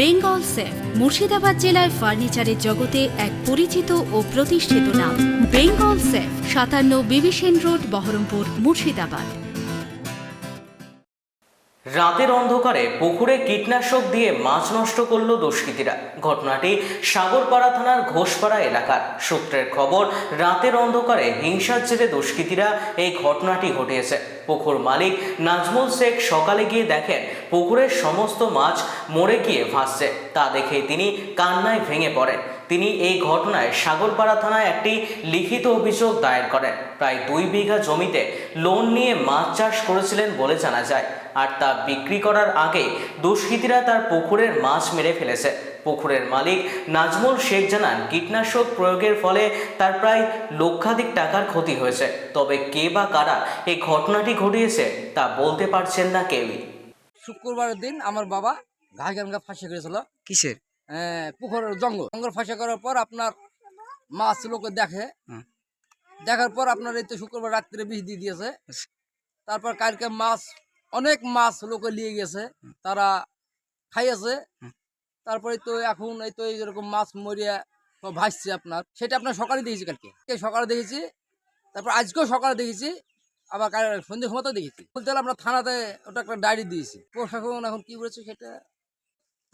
Bengal safe, Murshidabad জেলায় ফার্নিচারের জগতে এক পরিচিত ও প্রতিষ্ঠিত নাম। বেঙ্গল সেফ, সাতান্ন বিবিসেন রোড, বহরমপুর, মুর্শিদাবাদ। রাতের অন্ধকারে পুকুরে কীটনাশক দিয়ে মাছ নষ্ট করল দুষ্কৃতীরা। ঘটনাটি সাগরপাড়া থানার ঘোষপাড়া এলাকার। সূত্রের খবর, রাতের অন্ধকারে হিংসার জেরে দুষ্কৃতীরা এই ঘটনাটি ঘটিয়েছে। পুকুর মালিক নাজমুল শেখ সকালে গিয়ে দেখেন পুকুরের সমস্ত মাছ মরে গিয়ে ভাসছে। তা দেখে তিনি কান্নায় ভেঙে পড়েন। তিনি এই ঘটনায় সাগরপাড়া থানায় একটি লিখিত অভিযোগ দায়ের করেন। প্রায় দুই বিঘা জমিতে লোন নিয়ে মাছ চাষ করেছিলেন বলে জানা যায়। আর তা বিক্রি করার আগে দুষ্কৃতীরা তার পুকুরের মাছ মেরে ফেলেছে। পুকুরের মালিক নাজমুল শেখ জানান, কীটনাশক প্রয়োগের ফলে তার প্রায় লক্ষাধিক টাকার ক্ষতি হয়েছে। তবে কে বা কারা এই ঘটনাটি ঘটিয়েছে তা বলতে পারছেন না কেউই। শুক্রবারের দিন আমার বাবা ঘাস ফাঁসি করেছিল। কিসের? পুকুরের জঙ্গল। জঙ্গল ফাঁসি করার পর আপনার মাছ লোকে দেখে। দেখার পর আপনার এই তো শুক্রবার রাত্রে বিষ দিয়ে দিয়েছে। তারপর কালকে মাছ অনেক মাছ লোকে নিয়ে গেছে। তারা খাইয়েছে। তারপরে তো এখন এই তো এইরকম মাছ মরিয়া ভাসছে আপনার সেটা আপনার সকালে দেখেছি কালকে। কালকে সকালে দেখেছি তারপর আজকেও সকালে দেখেছি। আবার সন্ধ্যে সময়তেও দেখেছি। বলতে গেলে আপনার থানাতে ওটা একটা ডায়েরি দিয়েছি। প্রশাসন এখন কি বলেছে সেটা?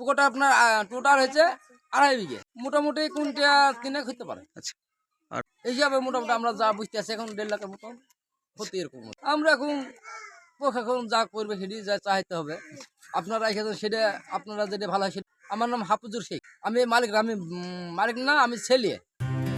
পুকুরটা আপনার টোটাল হয়েছে আড়াই বিঘে। মোটামুটি কোনটা তিনে হতে পারে। আচ্ছা। এই হিসাবে মোটামুটি আমরা যা বুঝতে আছি এখন দেড় লাখের মতন হতে এরকম আমরা এখন প্রশাসন যা করবে সেটি যা চাইতে হবে। আপনারা এখানে সেটা আপনারা যেটা ভালো হয় সেটা আমার নাম হাফুজুর শেখ। আমি মালিক আমি মালিক না আমি ছেলে।